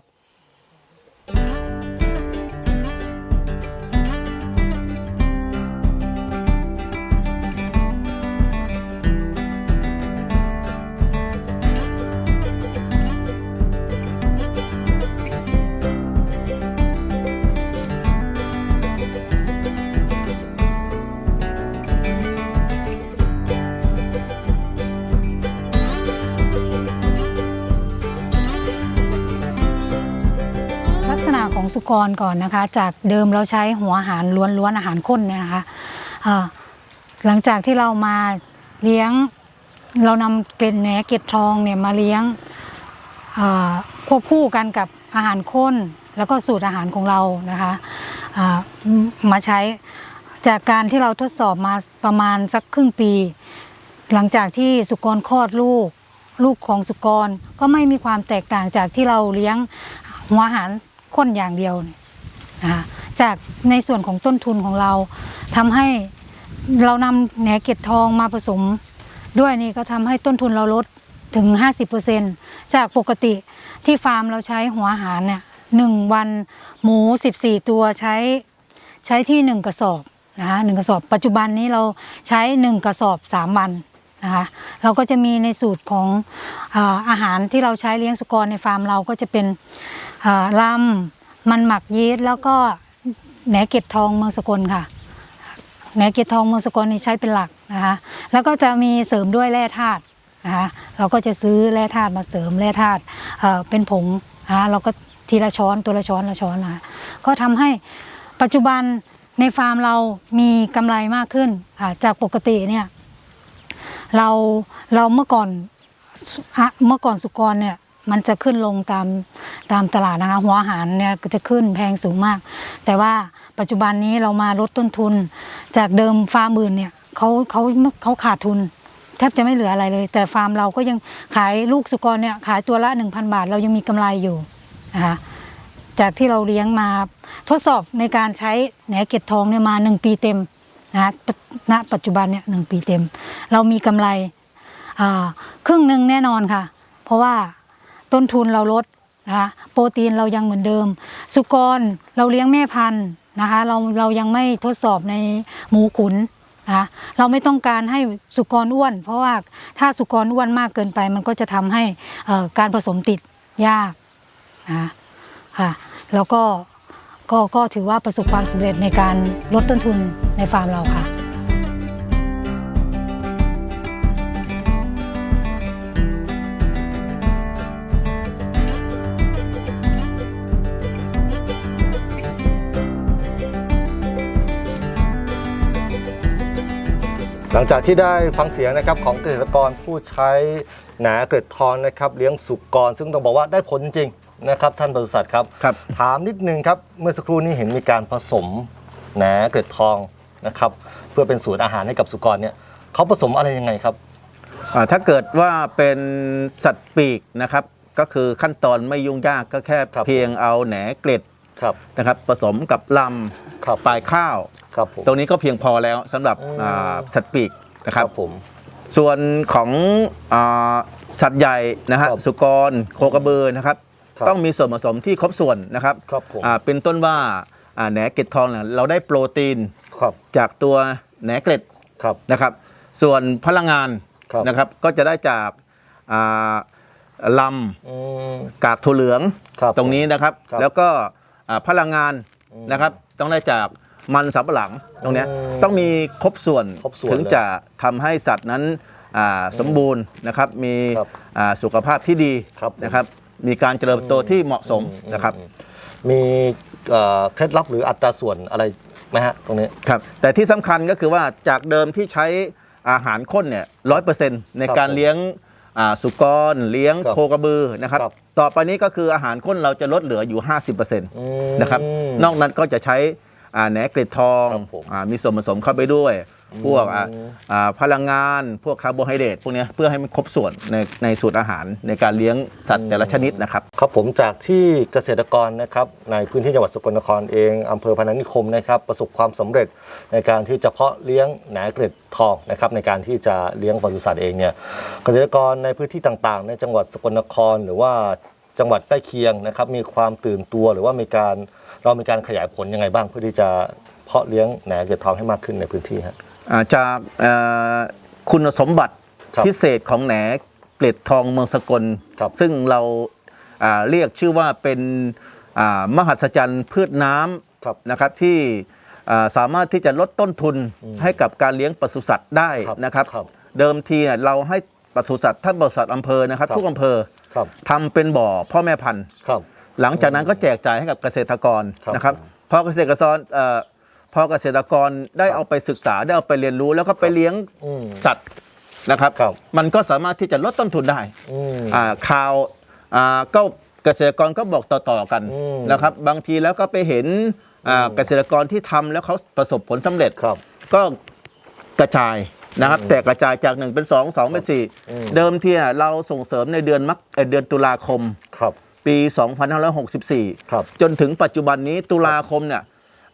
[SPEAKER 3] ของสุกรก่อนนะคะ จากเดิมเราใช้หัวอาหารล้วนๆอาหารข้นเนี่ยนะคะหลังจากที่เรามาเลี้ยงเรานำเกล็ดแหนเกล็ดทองเนี่ยมาเลี้ยงควบคู่กันกับอาหารข้น แล้วก็สูตรอาหารของเรานะคะมาใช้จากการที่เราทดสอบมาประมาณสักครึ่งปี หลังจากที่สุกรคลอดลูก ลูกของสุกรก็ไม่มีความแตกต่างจากที่เราเลี้ยงหัวอาหาร ข้นอย่างเดียวนะคะจากในส่วนของต้นทุนของเราทำให้เรานำแหนเกล็ดทองมาผสม ด้วยนี่ก็ทำให้ต้นทุนเราลดถึง 50%จากปกติที่ฟาร์มเราใช้หัวอาหารเนี่ยหนึ่งวันหมู 14 ตัวใช้ใช้ที่ 1 กระสอบนะคะหนึ่งกระสอบปัจจุบันนี้เราใช้ 1 กระสอบ 3 วันนะคะเราก็จะมีในสูตรของอาอาหารที่เราใช้เลี้ยงสุกรในฟาร์มเราก็จะเป็น ลำมันหมักยีสต์แล้วก็แหนเกล็ดทองเมืองสกลค่ะแหนเกล็ดทองเมืองสกลนี่ใช้เป็นหลักนะคะ แล้วก็จะมีเสริมด้วยแร่ธาตุนะคะเราก็จะซื้อแร่ธาตุมาเสริมแร่ธาตุเป็นผงนะคะเราก็ทีละช้อนตัวละช้อนละช้อนนะคะก็ทำให้ปัจจุบันในฟาร์มเรามีกำไรมากขึ้นค่ะจากปกติเนี่ยเราเราเมื่อก่อนเมื่อก่อนสุกรเนี่ย มันจะขึ้นลงตามตามตลาดนะคะหัวอาหารเนี่ยจะขึ้นแพงสูงมาก แต่ว่าปัจจุบันนี้เรามาลดต้นทุน จากเดิมฟาร์มอื่นเนี่ยเขาเขาเขาขาดทุน แทบจะไม่เหลืออะไรเลย แต่ฟาร์มเราก็ยังขายลูกสุกรเนี่ยขายตัวละ 1,000 บาท เรายังมีกำไรอยู่นะคะจากที่เราเลี้ยงมาทดสอบในการใช้แหนเก็ดทองเนี่ยมา 1 ปีเต็มนะคะณปัจจุบันเนี่ยหปีเต็ม เรามีกำไรครึ่งหนึ่งแน่นอนค่ะ เพราะว่า ต้นทุนเราลดนะคะโปรตีนเรายังเหมือนเดิม สุกรเราเลี้ยงแม่พันธุ์นะคะเราเรายังไม่ทดสอบในหมูขุนนะคะเราไม่ต้องการให้สุกรอ้วน เพราะว่าถ้าสุกรอ้วนมากเกินไป มันก็จะทำให้การผสมติดยากนะคะค่ะแล้วก็ก็ก็ถือว่าประสบความสำเร็จในการลดต้นทุนในฟาร์มเราค่ะ
[SPEAKER 1] หลังจากที่ได้ฟังเสียงนะครับของเกษตรกรผู้ใช้แหนเกล็ดทองนะครับเลี้ยงสุกร ซึ่งต้องบอกว่าได้ผลจริงๆนะครับท่านบริษัทครับ
[SPEAKER 2] ครับ
[SPEAKER 1] ถามนิดนึงครับเมื่อสักครู่นี้เห็นมีการผสมแหนเกล็ดทองนะครับเพื่อเป็นสูตรอาหารให้กับสุกรเนี่ยเขาผสมอะไรยังไงครับ
[SPEAKER 2] อ่าถ้าเกิดว่าเป็นสัตว์ปีกนะครับ ก็คือขั้นตอนไม่ยุ่งยากก็แค่
[SPEAKER 1] ครับ
[SPEAKER 2] เพียงเอาแหนเกล็ด
[SPEAKER 1] ครับ
[SPEAKER 2] นะครับผสมกับล
[SPEAKER 1] ครับำ
[SPEAKER 2] ปลายข้าว
[SPEAKER 1] ครับผม
[SPEAKER 2] ตรงนี้ก็เพียงพอแล้วสำหรับ
[SPEAKER 1] อืม
[SPEAKER 2] อ่าสัตว์ปีกนะครับ
[SPEAKER 1] ผม
[SPEAKER 2] ส่วนของอาสัตว์ใหญ่นะฮะ
[SPEAKER 1] ครับ
[SPEAKER 2] สุกรโคกระบือนะครับ
[SPEAKER 1] ครับ
[SPEAKER 2] ต้องมีส่วนผสมที่ครบส่วนนะครับ
[SPEAKER 1] ครับผม
[SPEAKER 2] อ่าเป็นต้นว่าอ่าแหนเกล็ดทองเนี่ยเราได้โปรตีน
[SPEAKER 1] ครับ
[SPEAKER 2] จากตัวแหนเกล็ด
[SPEAKER 1] ครับ
[SPEAKER 2] นะครับ ส่วนพลังงาน
[SPEAKER 1] ครับ
[SPEAKER 2] นะครับก็จะได้จากอ่าล
[SPEAKER 1] อืมำ
[SPEAKER 2] กากถั่วเหลือง
[SPEAKER 1] ครับ
[SPEAKER 2] ตรงนี้นะครับ
[SPEAKER 1] ครับ
[SPEAKER 2] แล้วก็อ่าพลังงาน
[SPEAKER 1] อืม
[SPEAKER 2] นะครับ ต้องได้จาก มันสำปะหลังตรงเนี้ย
[SPEAKER 1] อืม
[SPEAKER 2] ต้องมีครบส่วน
[SPEAKER 1] ครบส่วน
[SPEAKER 2] ถึง
[SPEAKER 1] เลย
[SPEAKER 2] จะทำให้สัตว์นั้นอ่าสมบูรณ์นะครับมี
[SPEAKER 1] ครับ
[SPEAKER 2] อ่าสุขภาพที่ดี
[SPEAKER 1] ครับผม
[SPEAKER 2] นะครับมีการเจริญเติบโตที่เหมาะสมนะครับ
[SPEAKER 1] อืมมีเอ่อเคล็ดลับหรืออัตราส่วนอะไรไหมฮะตรงนี้
[SPEAKER 2] ครับแต่ที่สำคัญก็คือว่าจากเดิมที่ใช้อาหารข้นเนี่ยร้อยเปอร์เซ็นต์ใน
[SPEAKER 1] ครับ
[SPEAKER 2] การ
[SPEAKER 1] ผม
[SPEAKER 2] เลี้ยงอ่าสุกรเลี้ยง
[SPEAKER 1] ครับ
[SPEAKER 2] โคกระบือนะครับ
[SPEAKER 1] ครับ
[SPEAKER 2] ต่อไปนี้ก็คืออาหารข้นเราจะลดเหลืออยู่ 50%น
[SPEAKER 1] อืมะ
[SPEAKER 2] ครับนอกนั้นก็จะใช้ อ่าแหนเกล็ดทอง
[SPEAKER 1] ครับผม
[SPEAKER 2] อ่ามีส่วนผสมเข้าไปด้วย พวกอ่า
[SPEAKER 1] อืม
[SPEAKER 2] อ่าพลังงาน พวกคาร์โบไฮเดรตพวกเนี้ยเพื่อให้มันครบส่วนในในสูตรอาหารในการเลี้ยงสัตว์แต่ละชนิดนะครับ
[SPEAKER 1] ครับผมจากที่เกษตรกรนะครับในพื้นที่จังหวัดสกลนครเองอำเภอพนัสนิคมนะครับประสบความสำเร็จในการที่จะเพาะเลี้ยงแหนเกล็ดทองนะครับในการที่จะเลี้ยงปศุสัตว์เองเนี่ยเกษตรกรในพื้นที่ต่างๆ ในจังหวัดสกลนครหรือว่าจังหวัดใกล้เคียงนะครับมีความตื่นตัวหรือว่ามีการ เรามีการขยายผลยังไงบ้างเพื่อที่จะเพาะเลี้ยงแหนเกล็ดทองให้มากขึ้นในพื้นที่ฮะ
[SPEAKER 2] อ่าจากเอ่อคุณสมบัติ
[SPEAKER 1] ครับ
[SPEAKER 2] พิเศษของแหนเกล็ดทองเมืองสกล
[SPEAKER 1] ครับ
[SPEAKER 2] ซึ่งเราอ่าเรียกชื่อว่าเป็นอ่ามหัศจรรย์พืชน้
[SPEAKER 1] ครับำ
[SPEAKER 2] นะครับที่อ่าสามารถที่จะลดต้นทุนให้กับการเลี้ยงปศุสัตว์ได้
[SPEAKER 1] ครับ
[SPEAKER 2] นะครับ
[SPEAKER 1] ครับ
[SPEAKER 2] เดิมทีเนี่ยเราให้ปศุสัตว์ท่านปศุสัตว์อำเภอนะครับ
[SPEAKER 1] ครับ
[SPEAKER 2] ทุกอำเภอ
[SPEAKER 1] ครับ
[SPEAKER 2] ทำเป็นบ่อพ่อแม่พันธุ์
[SPEAKER 1] ครับ
[SPEAKER 2] หลังจากนั้นก็แจกจ่ายให้กับเกษตรกร
[SPEAKER 1] ครับ
[SPEAKER 2] นะครับพอเกษตรกรเอ่อพอเกษตรกรได้เอาไปศึกษาได้เอาไปเรียนรู้แล้วก็ไปเลี้ยง
[SPEAKER 1] อืม
[SPEAKER 2] สัตว์นะครับ
[SPEAKER 1] ครับ
[SPEAKER 2] มันก็สามารถที่จะลดต้นทุนได้
[SPEAKER 1] อืม
[SPEAKER 2] อ่าข่าวอ่าก็เกษตรกรก็บอกต่อๆกัน
[SPEAKER 1] อืม
[SPEAKER 2] นะครับ บางทีแล้วก็ไปเห็นอ่าเกษตรกรที่ทำแล้วเขาประสบผลสำเร็จ
[SPEAKER 1] ครับ
[SPEAKER 2] ก็กระจายนะครับ แต่กระจายจาก 1 เป็น 2 2 เป็น
[SPEAKER 1] อืม
[SPEAKER 2] 4เดิมทีอะเราส่งเสริมในเดือนมักเอ่อเดือนตุลาคม
[SPEAKER 1] ครับ
[SPEAKER 2] ปี 2564
[SPEAKER 1] ครับ
[SPEAKER 2] จนถึงปัจจุบันนี้ตุลาคมเนี่ย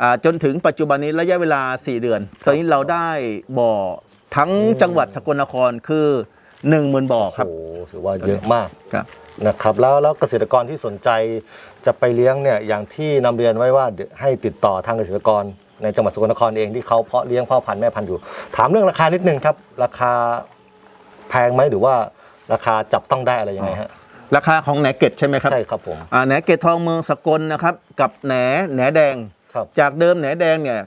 [SPEAKER 2] อ่าจนถึงปัจจุบันนี้ระยะเวลา 4 เดือน ตอนนี้เราได้บ่อทั้งจังหวัดสกลนครคือ 10,000บ่อครับ
[SPEAKER 1] โอ้โหถือว่าเยอะมาก
[SPEAKER 2] ครับ
[SPEAKER 1] นะครับ แล้วแล้วเกษตรกรที่สนใจจะไปเลี้ยงเนี่ยอย่างที่นำเรียนไว้ว่าเดี๋ยวให้ติดต่อทางเกษตรกรในจังหวัดสกลนครเองที่เขาเพาะเลี้ยงพ่อพันธุ์แม่พันธุ์อยู่ ถามเรื่องราคานิดนึงครับ ราคาแพงไหมหรือว่าราคาจับต้องได้อะไรยังไงฮะ
[SPEAKER 2] ราคาของแหนเกตใช่ไหมครับ
[SPEAKER 1] ใช่ครับผม
[SPEAKER 2] อ่าแหนเกตทองเมืองสกลนะครับ กับแหนแหนแดง
[SPEAKER 1] ครับ
[SPEAKER 2] จากเดิมแหนแดงเนี่ย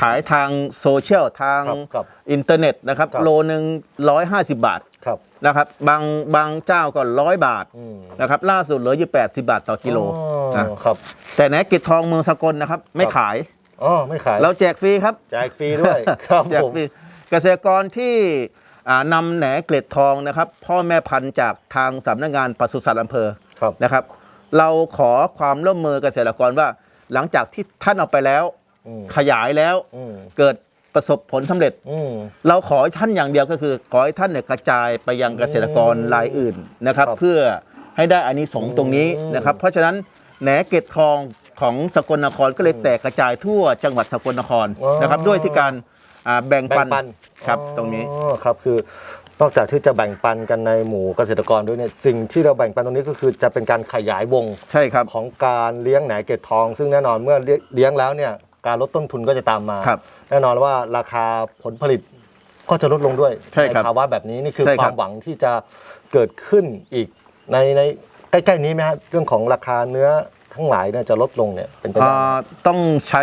[SPEAKER 2] ขายทางโซเชียลทาง
[SPEAKER 1] ครับครับ
[SPEAKER 2] อินเทอร์เน็ตนะครับ
[SPEAKER 1] ครับ
[SPEAKER 2] โลหนึ่งร้อยห้าสิบบาท
[SPEAKER 1] ครับ
[SPEAKER 2] นะครับบางบางเจ้าก็ร้อยบาท
[SPEAKER 1] อืม
[SPEAKER 2] นะครับล่าสุดเหลืออยู่80บาทต่อกิโล
[SPEAKER 1] อ๋
[SPEAKER 2] นะ
[SPEAKER 1] อครับ
[SPEAKER 2] แต่แหนกิจทองเมืองสกลนะครับ ไม่
[SPEAKER 1] ครับ
[SPEAKER 2] ขาย
[SPEAKER 1] อ๋อไม่ขาย
[SPEAKER 2] เราแจกฟรีครับ
[SPEAKER 1] แจกฟรีด้วย ครับ
[SPEAKER 2] แจก
[SPEAKER 1] ผม
[SPEAKER 2] ฟรีเกษตรกรที่อ่า นำแหนเกล็ดทองนะครับ พ่อแม่พันธุ์จากทางสำนักงานปศุสัตว์อำเภอ
[SPEAKER 1] ครับ
[SPEAKER 2] นะครับ เราขอความร่วมมือเกษตรกรว่า หลังจากที่ท่านเอาไปแล้ว
[SPEAKER 1] อืม
[SPEAKER 2] ขยายแล้ว
[SPEAKER 1] อืม
[SPEAKER 2] เกิดประสบผลสำเร็จ
[SPEAKER 1] อืม
[SPEAKER 2] เราขอให้ท่านอย่างเดียวก็คือ ขอให้ท่านเนี่ยกระจายไปยังเกษตรกรรายอื่นนะครับ
[SPEAKER 1] ครับ
[SPEAKER 2] เพื่อให้ได้อานิสงส์ตรงนี้
[SPEAKER 1] อืม
[SPEAKER 2] นะครับ เพราะฉะนั้นแหนเกตทองของสกลนครก็เลยแตกกระจายทั่วจังหวัดสกลนคร
[SPEAKER 1] อ๋อ
[SPEAKER 2] นะครับ ด้วยที่การ อ่าแบ่ง
[SPEAKER 1] แบ่
[SPEAKER 2] ปั
[SPEAKER 1] ง
[SPEAKER 2] น
[SPEAKER 1] ปัน
[SPEAKER 2] ครับ
[SPEAKER 1] อ๋อ
[SPEAKER 2] ตรงนี้
[SPEAKER 1] ครับคือนอกจากที่จะแบ่งปันกันในหมู่เกษตรกรด้วยเนี่ยสิ่งที่เราแบ่งปันตรงนี้ก็คือจะเป็นการขยายวง
[SPEAKER 2] ใช่ครับ
[SPEAKER 1] ของการเลี้ยงแหนเกล็ดทอง ซึ่งแน่นอนเมื่อเลี้ยงแล้วเนี่ยการลดต้นทุนก็จะตามมา
[SPEAKER 2] ครับ
[SPEAKER 1] แน่นอนว่าราคาผลผลิตก็จะลดลงด้วย
[SPEAKER 2] ใช่ครับ
[SPEAKER 1] ภาวะแบบนี้นี่คือ
[SPEAKER 2] ใช่
[SPEAKER 1] ค
[SPEAKER 2] ครับ
[SPEAKER 1] วามหวังที่จะเกิดขึ้นอีกในในใกล้ๆนี้ไหมฮะเรื่องของราคาเนื้อทั้งหลายเนี่ยจะลดลงเนี่ยเป็นไปได้
[SPEAKER 2] อ่
[SPEAKER 1] ไหมา
[SPEAKER 2] ต้องใช้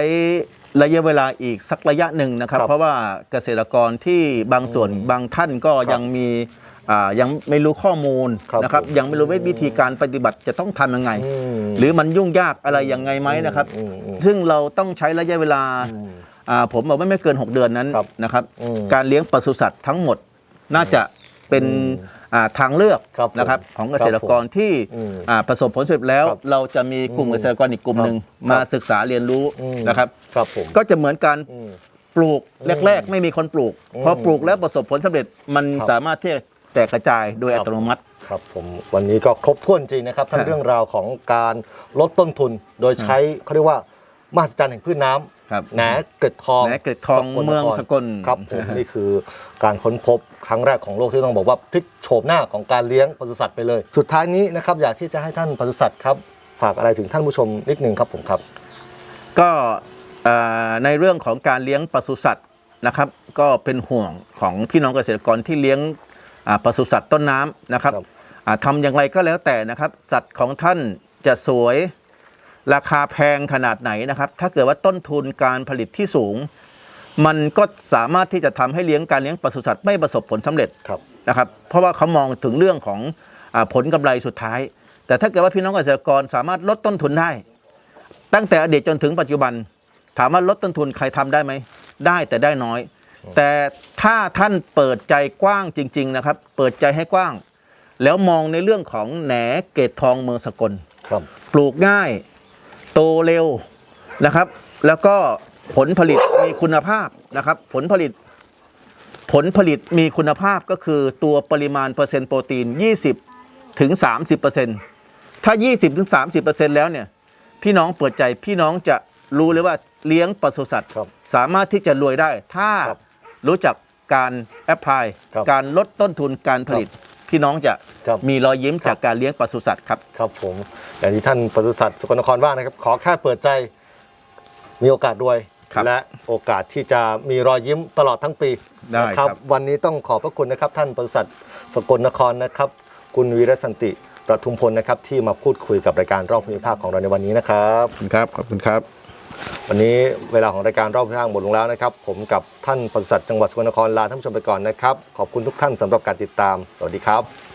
[SPEAKER 2] ระยะเวลาอีกสักระยะหนึ่งนะครับ
[SPEAKER 1] ครับ
[SPEAKER 2] เพราะว่าเกษตรกรที่บางส่วนบางท่านก็
[SPEAKER 1] ครับ
[SPEAKER 2] ยังมีอ่ายังไม่รู้ข้อมูล
[SPEAKER 1] ครับ
[SPEAKER 2] นะครับ
[SPEAKER 1] ผม
[SPEAKER 2] ยังไม่รู้ว่าวิธีการปฏิบัติจะต้องทำยังไง
[SPEAKER 1] อืม
[SPEAKER 2] หรือมันยุ่งยากอะไรยังไงไหมนะครับ
[SPEAKER 1] อืมอืม
[SPEAKER 2] ซึ่งเราต้องใช้ระยะเวลา
[SPEAKER 1] อืม
[SPEAKER 2] อ่าผมบอกว่าไม่เกิน 6 เดือนนั้น
[SPEAKER 1] ครับ
[SPEAKER 2] นะครับ
[SPEAKER 1] อืม
[SPEAKER 2] การเลี้ยงปศุสัตว์ทั้งหมดน่าจะเป็น
[SPEAKER 1] อืม
[SPEAKER 2] อ่าทางเลือก
[SPEAKER 1] ครับผม
[SPEAKER 2] นะครับของเกษตรกรที่
[SPEAKER 1] อืม
[SPEAKER 2] อ่าประสบผลสำเร็จแล้ว
[SPEAKER 1] ครับ
[SPEAKER 2] เราจะมีกลุ่ม
[SPEAKER 1] อืม
[SPEAKER 2] เกษตรกรอีกกลุ่มหนึ่ง
[SPEAKER 1] ครับ
[SPEAKER 2] มาศึกษาเรียนรู้
[SPEAKER 1] อืม
[SPEAKER 2] นะครับ
[SPEAKER 1] ครับผม
[SPEAKER 2] ก็จะเหมือนการ
[SPEAKER 1] อืม
[SPEAKER 2] ปลูกแรก ๆ ไม่มีคนปลูก
[SPEAKER 1] อืม
[SPEAKER 2] พอปลูกแล้วประสบผลสำเร็จมัน
[SPEAKER 1] ครับ
[SPEAKER 2] สามารถที่จะแตกกระจายโดย
[SPEAKER 1] ครั
[SPEAKER 2] อั
[SPEAKER 1] บ
[SPEAKER 2] ตโนมัติ
[SPEAKER 1] ครับผมวันนี้ก็ครบถ้วนจริงนะครับทั้ง
[SPEAKER 2] ครับ
[SPEAKER 1] เรื่องราวของการลดต้นทุน โดยใช้เขาเรียกว่ามหัศจรรย์แห่งพืชน้ำ
[SPEAKER 2] ครับ
[SPEAKER 1] แหนเกล็ดทอง
[SPEAKER 2] แหนเกล็ดทอง
[SPEAKER 1] ลนคร
[SPEAKER 2] เมืองสกล
[SPEAKER 1] ครับผมนี่คือการค้นพบครั้งแรกของโลกที่ต้องบอกว่าพลิกโฉมหน้าของการเลี้ยงปศุสัตว์ไปเลย สุดท้ายนี้นะครับอยากที่จะให้ท่านปศุสัตว์ครับฝากอะไรถึงท่านผู้ชมนิดนึงครับผมครับ
[SPEAKER 2] ก็เอ่อ ในเรื่องของการเลี้ยงปศุสัตว์นะครับ ก็เป็นห่วงของพี่น้องเกษตรกรที่เลี้ยงอ่าปศุสัตว์ต้นน้ำนะครับ
[SPEAKER 1] ครับ
[SPEAKER 2] อ่าทำอย่างไรก็แล้วแต่นะครับ สัตว์ของท่านจะสวยราคาแพงขนาดไหนนะครับ ถ้าเกิดว่าต้นทุนการผลิตที่สูง มันก็สามารถที่จะทำให้เลี้ยงการเลี้ยงปศุสัตว์ไม่ประสบผลสำเร็จ
[SPEAKER 1] ครับ
[SPEAKER 2] นะครับ เพราะว่าเขามองถึงเรื่องของอาผลกำไรสุดท้าย แต่ถ้าเกิดว่าพี่น้องเกษตรกรสามารถลดต้นทุนได้ ตั้งแต่อดีตจนถึงปัจจุบัน ถามว่าลดต้นทุนใครทำได้ไหม ได้แต่ได้น้อย แต่ถ้าท่านเปิดใจกว้างจริง ๆ นะครับ เปิดใจให้กว้าง แล้วมองในเรื่องของแหนเกตทองเมืองสกล
[SPEAKER 1] ครับ
[SPEAKER 2] ปลูกง่าย โตเร็วนะครับ แล้วก็ผลผลิตมีคุณภาพนะครับ ผลผลิต ผลผลิตมีคุณภาพก็คือตัวปริมาณเปอร์เซ็นต์โปรตีน 20ถึง30เปอร์เซ็นต์ถ้า 20ถึง30เปอร์เซ็นต์แล้วเนี่ย พี่น้องเปิดใจพี่น้องจะรู้เลยว่า เลี้ยงปศุสัตว์
[SPEAKER 1] ครับ
[SPEAKER 2] สามารถที่จะรวยได้ ถ้า
[SPEAKER 1] ครับ
[SPEAKER 2] รู้จักการแอพพลาย
[SPEAKER 1] ครับ
[SPEAKER 2] การลดต้นทุนการผลิต พี่น้องจะ
[SPEAKER 1] ครับ
[SPEAKER 2] มีรอยยิ้มจากการเลี้ยงปศุสัตว์ครับ
[SPEAKER 1] ครับผมอย่างที่ท่านปศุสัตว์สกลนครว่านะครับ ขอแค่เปิดใจมีโอกาสรวย
[SPEAKER 2] ครับ
[SPEAKER 1] และโอกาสที่จะมีรอยยิ้มตลอดทั้งปี
[SPEAKER 2] ได้
[SPEAKER 1] นะครับวันนี้ต้องขอบพระคุณนะครับ ท่านปศุสัตว์สกลนครนะครับ คุณวีรสันติประทุมพลนะครับ ที่มาพูดคุยกับรายการรอบภูมิภาคของเราในวันนี้นะครับ
[SPEAKER 2] ขอบคุณครับ ขอบคุณครับ
[SPEAKER 1] วันนี้เวลาของรายการรอบข้างหมดลงแล้วนะครับ ผมกับท่านปศุสัตว์จังหวัดสกลนครลาท่านผู้ชมไปก่อนนะครับ ขอบคุณทุกท่านสำหรับการติดตาม สวัสดีครับ